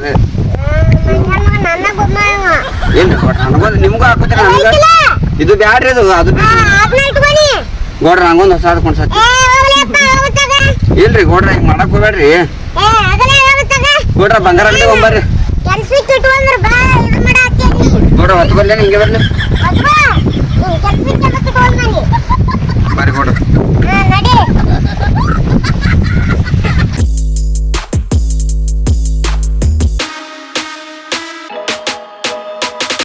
ಏನ್ರಿ ನನಗೊಂದ್ ನಿಮ್ಗೂ ಹಾಕೋತೀರಿ ನನಗ ಇದು ಬ್ಯಾಡ್ರಿ ಅದು ಅದು ಗೋಡ್ರ ಹಂಗೊಂದು ಹೊಸ ಅನ್ಕೊಂಡ್ಸತ್ತಿ ಇಲ್ರಿ ಗೋಡ್ರ ಹಿಂಗ್ ಮಾಡಕ್ ಹೋಗ್ಬೇಡ್ರಿ. ಗೋಡ್ರ ಬಂಗಾರ ಅಲ್ಲಿ ಹೋಗ್ಬರ್ರಿ ಗೋಡ್ರ ಹೊತ್ತು ಬರ್ಲೇನ ಹಿಂಗೆ ಬರ್ಲಿ. ಬರ್ರಿ ಗೋಡ್ರ.